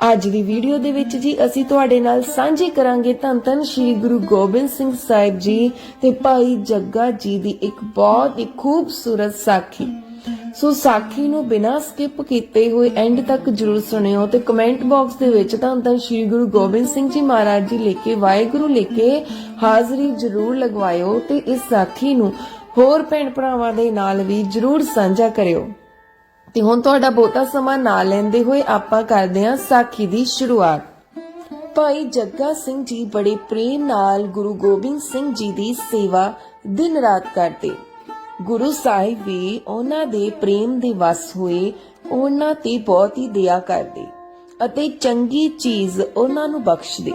ਅੱਜ ਦੀ ਵੀਡੀਓ ਦੇ ਵਿੱਚ ਜੀ ਅਸੀਂ ਤੁਹਾਡੇ ਨਾਲ ਸਾਂਝੀ ਕਰਾਂਗੇ ਧੰਨ ਧੰਨ ਸ਼੍ਰੀ ਗੁਰੂ ਗੋਬਿੰਦ ਸਿੰਘ ਸਾਹਿਬ ਜੀ ਤੇ ਭਾਈ ਜੱਗਾ ਜੀ ਦੀ ਇੱਕ ਬਹੁਤ ਹੀ ਖੂਬਸੂਰਤ ਸਾਖੀ। ਸੋ ਸਾਖੀ ਨੂੰ ਬਿਨਾਂ ਸਕਿਪ ਕੀਤੇ ਹੋਏ ਐਂਡ ਤੱਕ ਜਰੂਰ ਸੁਣਿਓ ਤੇ ਕਮੈਂਟ ਬਾਕਸ ਦੇ ਵਿੱਚ ਧੰਨ ਧੰਨ ਸ਼੍ਰੀ ਗੁਰੂ ਗੋਬਿੰਦ ਸਿੰਘ ਜੀ ਮਹਾਰਾਜ ਜੀ ਲੈ ਕੇ, ਵਾਹਿਗੁਰੂ ਲੈ ਕੇ ਹਾਜ਼ਰੀ ਜਰੂਰ ਲਗਵਾਇਓ ਤੇ ਇਸ ਸਾਖੀ ਨੂੰ ਹੋਰ ਭੈਣ ਭਰਾਵਾਂ ਦੇ ਨਾਲ ਵੀ ਜਰੂਰ ਸਾਂਝਾ ਕਰਿਓ। ਤੇ ਹੁਣ ਤੁਹਾਡਾ ਬਹੁਤਾ ਸਮਾਂ ਨਾ ਲੈਂਦੇ ਹੋਏ ਆਪਾਂ ਕਰਦੇ ਹਾਂ ਸਾਖੀ ਦੀ ਸ਼ੁਰੂਆਤ। ਭਾਈ ਜੱਗਾ ਸਿੰਘ ਜੀ ਬੜੇ ਪ੍ਰੇਮ ਨਾਲ ਗੁਰੂ ਗੋਬਿੰਦ ਸਿੰਘ ਜੀ ਦੀ ਸੇਵਾ ਦਿਨ ਰਾਤ ਕਰਦੇ। ਗੁਰੂ ਸਾਹਿਬ ਵੀ ਉਹਨਾਂ ਦੇ ਪ੍ਰੇਮ ਦੇ ਵਸ ਹੋਏ, ਉਹਨਾਂ ਤੇ ਬਹੁਤ ਹੀ ਦਇਆ ਕਰਦੇ ਅਤੇ ਚੰਗੀ ਚੀਜ਼ ਉਹਨਾਂ ਨੂੰ ਬਖਸ਼ਦੇ।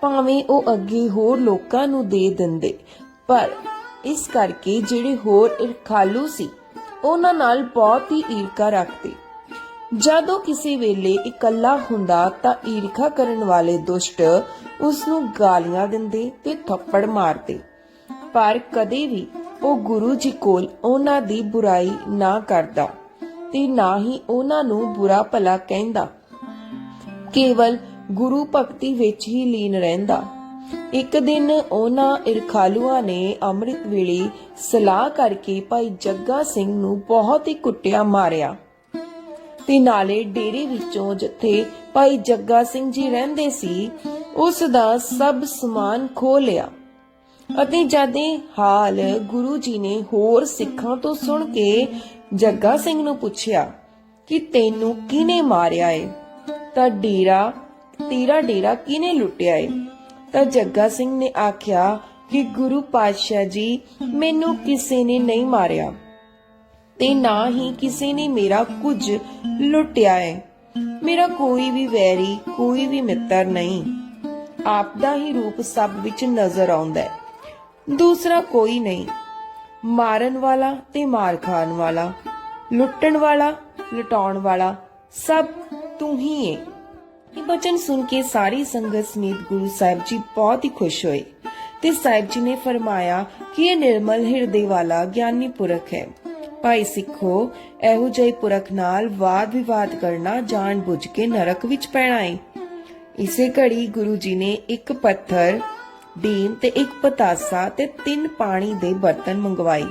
ਭਾਵੇਂ ਉਹ ਅੱਗੇ ਹੋਰ ਲੋਕਾਂ ਨੂੰ ਦੇ ਦਿੰਦੇ, ਪਰ ਇਸ ਕਰਕੇ ਜਿਹੜੇ ਹੋਰ ਇਰਖਾਲੂ ਸੀ ਉਹਨਾਂ ਨਾਲ ਬਹੁਤ ਹੀ ਈਰਖਾ ਰੱਖਦੇ। ਜਦੋਂ ਕਿਸੇ ਵੇਲੇ ਇਕੱਲਾ ਹੁੰਦਾ ਤਾਂ ਈਰਖਾ ਕਰਨ ਵਾਲੇ ਦੁਸ਼ਟ ਉਸ ਨੂੰ ਗਾਲੀਆਂ ਦਿੰਦੇ ਤੇ ਥੱਪੜ ਮਾਰਦੇ। ਪਰ ਕਦੇ ਵੀ ਉਹ ਗੁਰੂ ਜੀ ਕੋਲ ਉਹਨਾਂ ਦੀ ਬੁਰਾਈ ਨਾ ਕਰਦਾ ਤੇ ਨਾ ਹੀ ਉਹਨਾਂ ਨੂੰ ਬੁਰਾ ਭਲਾ ਕਹਿੰਦਾ। ਕੇਵਲ ਗੁਰੂ ਭਗਤੀ ਵਿੱਚ ਹੀ ਲੀਨ ਰਹਿੰਦਾ। ਇੱਕ ਦਿਨ ਉਹਨਾਂ ਇਰਖਾਲੂਆਂ ਨੇ ਅੰਮ੍ਰਿਤ ਵੇਲੇ ਸਲਾਹ ਕਰਕੇ ਭਾਈ ਜੱਗਾ ਸਿੰਘ ਨੂੰ ਬਹੁਤ ਹੀ ਕੁੱਟਿਆ ਮਾਰਿਆ। ਤੇ ਨਾਲੇ ਡੇਰੇ ਵਿੱਚੋਂ ਜਿੱਥੇ ਭਾਈ ਜੱਗਾ ਸਿੰਘ ਜੀ ਰਹਿੰਦੇ ਸੀ, ਉਸ ਦਾ ਸਭ ਸਮਾਨ ਖੋ ਲਿਆ। ਅਤੇ ਜਦੇ ਹਾਲ ਗੁਰੂ ਜੀ ਨੇ ਹੋਰ ਸਿੱਖਾਂ ਤੋਂ ਸੁਣ ਕੇ ਜੱਗਾ ਸਿੰਘ ਨੂੰ ਪੁੱਛਿਆ ਕਿ ਤੈਨੂੰ ਕਿਹਨੇ ਮਾਰਿਆ ਏ? ਤਾਂ ਡੇਰਾ, ਤੇਰਾ ਡੇਰਾ ਕਿਨੇ ਲੁੱਟਿਆ ਏ? ਤਾਂ ਜੱਗਾ ਸਿੰਘ ਨੇ ਆਖਿਆ ਕਿ ਗੁਰੂ ਪਾਤਸ਼ਾਹ ਜੀ, ਮੈਨੂੰ ਕਿਸੇ ਨੇ ਨਹੀਂ ਮਾਰਿਆ ਤੇ ਨਾ ਹੀ ਕਿਸੇ ਨੇ ਮੇਰਾ ਕੁਝ ਲੁੱਟਿਆ ਹੈ। ਮੇਰਾ ਕੋਈ ਵੀ ਵੈਰੀ, ਕੋਈ ਵੀ ਮਿੱਤਰ ਨਹੀਂ। ਆਪ ਦਾ ਹੀ ਰੂਪ ਸਭ ਵਿੱਚ ਨਜ਼ਰ ਆਉਂਦਾ ਹੈ। ਦੂਸਰਾ ਕੋਈ ਨਹੀਂ। ਮਾਰਨ ਵਾਲਾ ਤੇ ਮਾਰ ਖਾਣ ਵਾਲਾ, ਲੁੱਟਣ ਵਾਲਾ, ਲੁਟਾਉਣ ਵਾਲਾ ਸਭ ਤੂੰ ਹੀ ਹੈ ਇਹ ਬਚਨ ਸੁਣ ਕੇ ਸਾਰੀ ਸੰਗਤ ਸਮੇਤ ਗੁਰੂ ਸਾਹਿਬ ਜੀ ਬਹੁਤ ਹੀ ਖੁਸ਼ ਹੋਏ ਤੇ ਸਾਹਿਬ ਜੀ ਨੇ ਫਰਮਾਇਆ ਕਿ ਇਹ ਨਿਰਮਲ ਹਿਰਦੇ ਵਾਲਾ ਗਿਆਨੀ ਪੁਰਖ ਹੈ। ਭਾਈ ਸਿੱਖੋ, ਇਹੋ ਜਿਹੇ ਪੁਰਖ ਨਾਲ ਵਾਦ ਵਿਵਾਦ ਕਰਨਾ ਜਾਣ ਬੁੱਝ ਕੇ ਨਰਕ ਵਿੱਚ ਪੈਣਾ ਹੈ ਇਸੇ ਘੜੀ ਗੁਰੂ ਜੀ ਨੇ ਇੱਕ ਪੱਥਰ ਡੀਮ ਤੇ ਇੱਕ ਪਤਾਸਾ ਤੇ ਤਿੰਨ ਪਾਣੀ ਦੇ ਬਰਤਨ ਮੰਗਵਾਏ।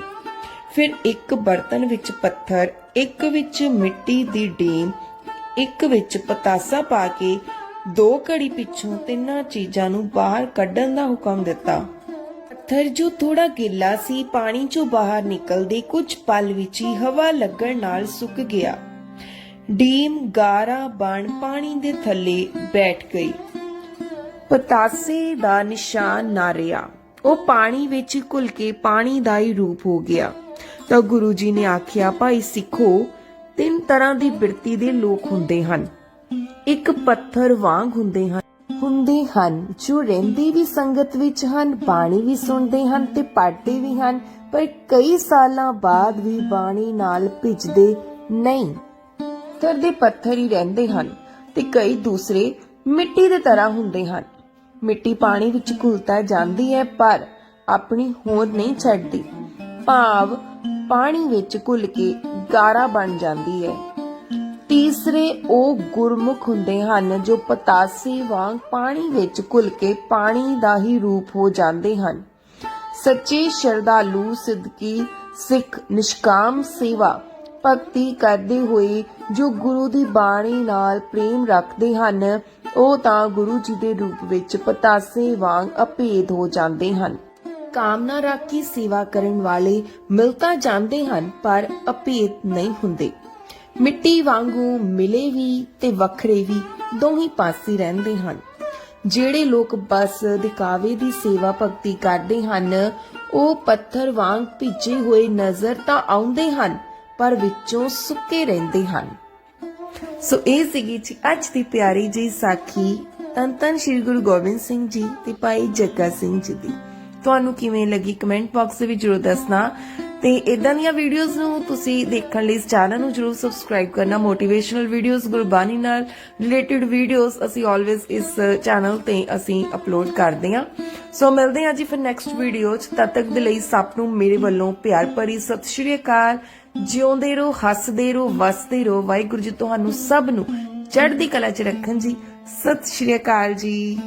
ਫਿਰ ਇੱਕ ਬਰਤਨ ਵਿੱਚ ਪੱਥਰ, ਇੱਕ ਵਿੱਚ ਮਿੱਟੀ ਦੀ ਡੀਮ ਇੱਕ ਵਿੱਚ ਪਤਾਸਾ ਪਾ ਕੇ ਦੋ ਘੜੀ ਪਿੱਛੋਂ ਤਿੰਨਾਂ ਚੀਜ਼ਾਂ ਨੂੰ ਬਾਹਰ ਕੱਢਣ ਦਾ ਹੁਕਮ ਦਿੱਤਾ। ਪੱਥਰ ਜੋ ਥੋੜਾ ਗਿੱਲਾ ਸੀ, ਪਾਣੀ ਚੋਂ ਬਾਹਰ ਨਿਕਲਦੇ ਕੁਝ ਪਲ ਵਿੱਚ ਹੀ ਹਵਾ ਲੱਗਣ ਨਾਲ ਸੁੱਕ ਗਿਆ। ਡੀਮ ਗਾਰਾ ਬਣ ਪਾਣੀ ਦੇ ਥੱਲੇ ਬੈਠ ਗਈ। ਪਤਾਸੇ ਦਾ ਨਿਸ਼ਾਨ ਨਾ ਰਿਹਾ। ਉਹ ਪਾਣੀ ਵਿੱਚ ਘੁਲ ਕੇ ਪਾਣੀ ਦਾ ਹੀ ਰੂਪ ਹੋ ਗਿਆ। ਤਾਂ ਗੁਰੂ ਜੀ ਨੇ ਆਖਿਆ, ਭਾਈ ਸਿੱਖੋ ਤਰ੍ਹਾਂ ਦੀ ਬਿਰਤੀ ਦੇ ਲੋਕ ਹੁੰਦੇ ਹਨ। ਇੱਕ ਪੱਥਰ ਵਾਂਗ ਹੁੰਦੇ ਹਨ। ਹੁੰਦੇ ਹਨ, ਜੋ ਰਹਿੰਦੇ ਵੀ ਸੰਗਤ ਵਿੱਚ ਹਨ, ਬਾਣੀ ਵੀ ਸੁਣਦੇ ਹਨ ਤੇ ਪੜ੍ਹਦੇ ਵੀ ਹਨ, ਪਰ ਕਈ ਸਾਲਾਂ ਬਾਅਦ ਵੀ ਬਾਣੀ ਨਾਲ ਭਿੱਜਦੇ ਨਹੀਂ। ਦੇ ਪੱਥਰ ਹੀ ਰਹਿੰਦੇ ਹਨ ਤੇ ਕਈ ਦੂਸਰੇ ਮਿੱਟੀ ਦੇ ਤਰ੍ਹਾਂ ਹੁੰਦੇ ਹਨ। ਮਿੱਟੀ ਪਾਣੀ ਵਿੱਚ ਘੁਲਤਾ ਜਾਂਦੀ ਹੈ, ਪਰ ਆਪਣੀ ਹੋਂਦ ਨਹੀਂ ਛੱਡਦੀ। ਭਾਵ ਪਾਣੀ ਵਿੱਚ ਘੁਲ ਕੇ ਗਾਰਾ ਬਣ ਜਾਂਦੀ ਹੈ। ਤੀਸਰੇ ਉਹ ਗੁਰਮੁਖ ਹੁੰਦੇ ਹਨ ਜੋ ਪਤਾਸੇ ਵਾਂਗ ਪਾਣੀ ਵਿੱਚ ਘੁਲ ਕੇ ਪਾਣੀ ਦਾ ਹੀ ਰੂਪ ਹੋ ਜਾਂਦੇ ਹਨ। ਸੱਚੇ ਸ਼ਰਧਾਲੂ ਸਿੱਧਕੀ ਸਿੱਖ ਨਿਸ਼ਕਾਮ ਸੇਵਾ ਭਗਤੀ ਕਰਦੇ ਹੋਏ ਜੋ ਗੁਰੂ ਦੀ ਬਾਣੀ ਨਾਲ ਪ੍ਰੇਮ ਰੱਖਦੇ ਹਨ, ਉਹ ਤਾਂ ਗੁਰੂ ਜੀ ਦੇ ਰੂਪ ਵਿੱਚ ਪਤਾਸੇ ਵਾਂਗ ਅਭੇਦ ਹੋ ਜਾਂਦੇ ਹਨ। ਕਾਮਨਾ ਰੱਖ ਸੇਵਾ ਕਰਨ ਵਾਲੇ ਮਿਲ ਤਾਂ ਜਾਂਦੇ ਹਨ, ਪਰ ਅਭੇਦ ਨਹੀਂ ਹੁੰਦੇ। ਮਿੱਟੀ ਵਾਂਗੂ ਮਿਲੇ ਵੀ ਤੇ ਵੱਖਰੇ ਵੀ ਦੋਹੀ ਪਾਸੇ ਰਹਿੰਦੇ ਹਨ। ਜਿਹੜੇ ਲੋਕ ਬਸ ਦਿਖਾਵੇ ਦੀ ਸੇਵਾ ਭਗਤੀ ਕਰਦੇ ਹਨ, ਉਹ ਪੱਥਰ ਵਾਂਗ ਭਿੱਜੇ ਹੋਏ ਨਜ਼ਰ ਤਾਂ ਆਉਂਦੇ ਹਨ, ਪਰ ਵਿੱਚੋਂ ਸੁੱਕੇ ਰਹਿੰਦੇ ਹਨ। ਸੋ ਇਹ ਸੀਗੀ ਜੀ ਅੱਜ ਦੀ ਪਿਆਰੀ ਜੀ ਸਾਖੀ। ਤਨ ਧੰਨ ਸ੍ਰੀ ਗੁਰੂ ਗੋਬਿੰਦ ਸਿੰਘ ਜੀ ਤੇ ਭਾਈ ਜੱਗਾ ਸਿੰਘ ਜੀ ਦੀ। ਤੁਹਾਨੂੰ ਕਿਵੇਂ ਲੱਗੀ ਕਮੈਂਟ ਬਾਕਸ ਦੇ ਵਿੱਚ ਜਰੂਰ ਦੱਸਣਾ। ਤੇ ਇਦਾਂ ਦੀਆਂ ਵੀਡੀਓਜ਼ ਨੂੰ ਤੁਸੀਂ ਦੇਖਣ ਲਈ ਚੈਨਲ ਨੂੰ ਜਰੂਰ ਸਬਸਕ੍ਰਾਈਬ ਕਰਨਾ। ਮੋਟੀਵੇਸ਼ਨਲ ਵੀਡੀਓਜ਼ ਗੁਰਬਾਣੀ ਨਾਲ ਰਿਲੇਟਡ ਵੀਡੀਓਜ਼ ਅਸੀਂ ਆਲਵੇਜ਼ ਇਸ ਚੈਨਲ ਤੇ ਅਸੀਂ ਅਪਲੋਡ ਕਰਦੇ ਹਾਂ। ਸੋ ਮਿਲਦੇ ਹਾਂ ਜੀ ਫਿਰ ਨੈਕਸਟ ਵੀਡੀਓ 'ਚ। ਤਦ ਤੱਕ ਦੇ ਲਈ ਸਭ ਨੂੰ ਮੇਰੇ ਵੱਲੋਂ ਪਿਆਰ ਭਰੀ ਸਤਿ ਸ਼੍ਰੀ ਅਕਾਲ। ਜਿਉਂਦੇ ਰਹੋ, ਹੱਸਦੇ ਰਹੋ, ਵਸਦੇ ਰਹੋ। ਵਾਹਿਗੁਰੂ ਜੀ ਤੁਹਾਨੂੰ ਸਭ ਨੂੰ ਚੜ੍ਹਦੀ ਕਲਾ 'ਚ ਰੱਖਣ ਜੀ। ਸਤਿ ਸ਼੍ਰੀ ਅਕਾਲ ਜੀ।